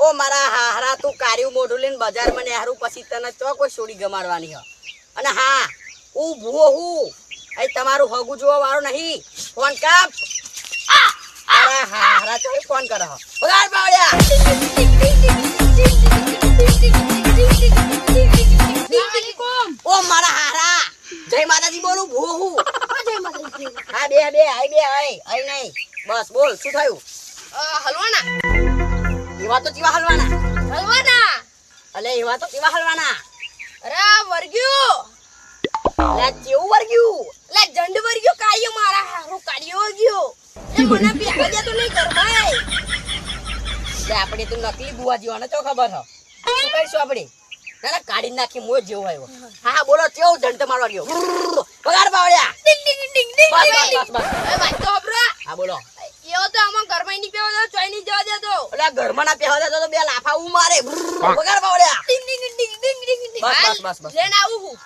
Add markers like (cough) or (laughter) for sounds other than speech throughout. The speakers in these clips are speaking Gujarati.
આ તું કાર્યું મોઢું લઈને બજારમાં ને હારું પછી તને તો કોઈ છોડી ગમાડવાની હ? અને હા, હું ભૂવો હું. અહીં તમારું હગું જોવા વાળો નહીં. ફોન કાપ અરે હારા તો ફોન કરો બગાડ ઓ મારા હારા જય માતાજી બોલું, ભૂવો હું. હા, બે બે આઈ બે આઈ આઈ નહીં. બસ બોલ, શું થયું? હલવાના? એવા તો જીવા હલવાના હલવાના અલે એવા તો જીવા હલવાના અરે વર્ગ્યો લે કેવું વર્ગ્યું લે જંડ વર્ગ્યો કાઢ્યો મારા હારો કાળિયો વર્ગ્યો એ મને બેહવા દે તો નહીં કર ભાઈ લે આપણે તો નકલી બુવા જીવાનો તો ખબર હ શું કરીશું આપણે ના ના કાઢી નાખી મોય જેવો આવ્યો હા હા બોલો કેવો જંડ મારવા ગયો પગાર પાવડ્યા ડિંગ ડિંગ ડિંગ ડિંગ બસ બસ બસ બસ તો હા બોલો એવો તો આમાં ઘરમાં ની પેવો તો ચોઈ નહીં જવા દેતો એટલે ઘરમાં ના પહેવા દેતો તો બે લાફા હું મારે પગાર પાવડ્યા ડિંગ ડિંગ ડિંગ ડિંગ ડિંગ ડિંગ બસ, બસ, બસ, બસ. આવું હું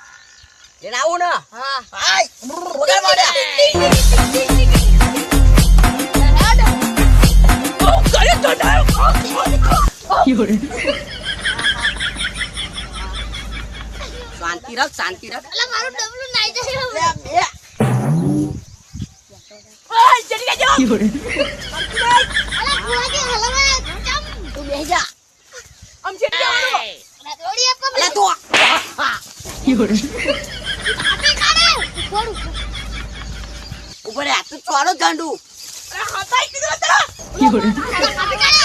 એને આવું ને હા હાય પગાર પાવડ્યા ડિંગ ડિંગ ડિંગ ડિંગ ડિંગ શાંતિ રાખ શાંતિ રાખ એટલે મારું ડબલું નાઈ જાય જલ્દી જાજો અલા બુઆજી હલવા ચમ તું બેહી જા આમ છે જવાનું અલા દોડી આપો અલે તું હા આપે કાઢે થોડું ઉપર આ તું ચોરો ઝંડુ અરે હતાઈ કીધું તરા આપે કાઢે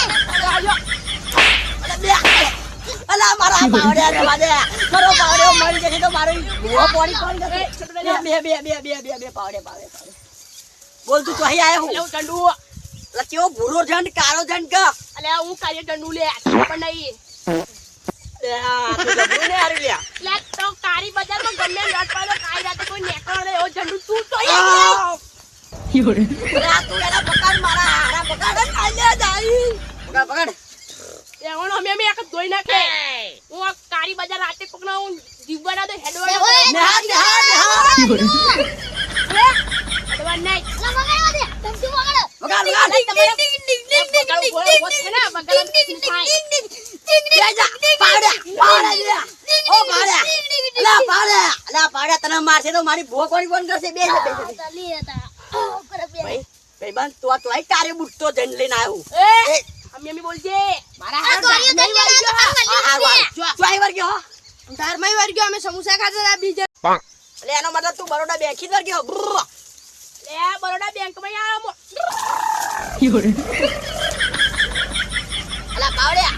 અલે બે અલા મારા પાવડ્યા રે વાદે મારો પાવડ્યો મરી જશે તો મારો ભૂવો પાણી કોણ જશે બે બે બે બે બે બે બે પાવડે પાવડે પાવડે બોલ તું તો અહીં આયો હું? હું દંડુ અલા કેવો ભૂરો ઝંડ કાળો ઝંડ ક? એટલે હું કાલે દંડુ લે પણ નહીં. લે આ તું જબરું ને હારી લ્યા લે તો કારી તને મારશે તો મારી ભૂવો કોણી બંધ કરશે બે ભાઈ બંધ તું આ તોય કારે બુટતો જઈને લઈને આવ્યો એ અમે બોલજે મારા હાથ જો આઈ વાર ગયો ધારમાં વાર ગયો અમે સમોસા ખાતા બીજે એટલે એનો મતલબ તું બરોડા બેંક વાર ગયો લે બરોડા બેંકમાં (laughs) (laughs) (laughs) પાવડ્યા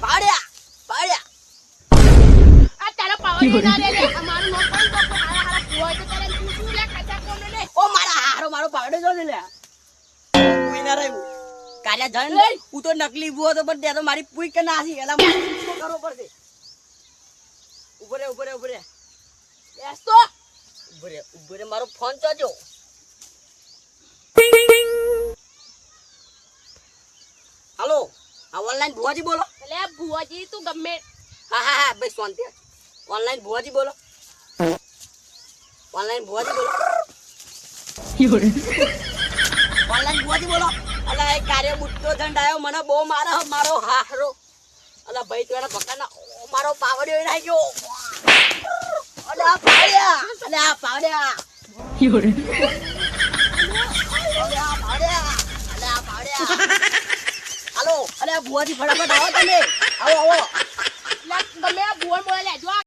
પાવડ્યા પાવડ્યા આ તારા પાવર ના રે લે મારું નોટ પણ તો? હારા હારા કુવા તો તારે તું શું લે કચા કોનો ને ઓ મારા હારો મારો પાવડો જો લે કોઈ ના રહ્યું. કાલ્યા જણ હું તો નકલી બુઓ તો પણ ત્યાં તો મારી પૂઈ કે નાસી એલા મારે કરવો પડશે? ઉભરે ઉભરે ઉભરે બેસ તો. ઉભરે ઉભરે મારો ફોન ચાજો હાલો આ ઓનલાઈન ભુવાજી બોલો. એટલે ભુવાજી તું ગમે. હા હા હા ભાઈ શાંતિ ઓનલાઈન ભુવાજી બોલો. ઓનલાઈન ભુવાજી બોલો. ઓનલાઈન ભુવાજી બોલો. અલા એ કાર્ય બુટ્ટો દંડ આવ્યો મને બહુ મારો મારો હારો અલા ભાઈ તું એના ઓ, મારો પાવડિયો નાઈ ગયો અલે આ પાવડ્યા. અલે આ પાવડ્યા. આ પાવડ્યા. અલે આ ભુવાજી ફટાફટ આવો તમે. આવો આવો. ગમે ભુવન બોલે લે જો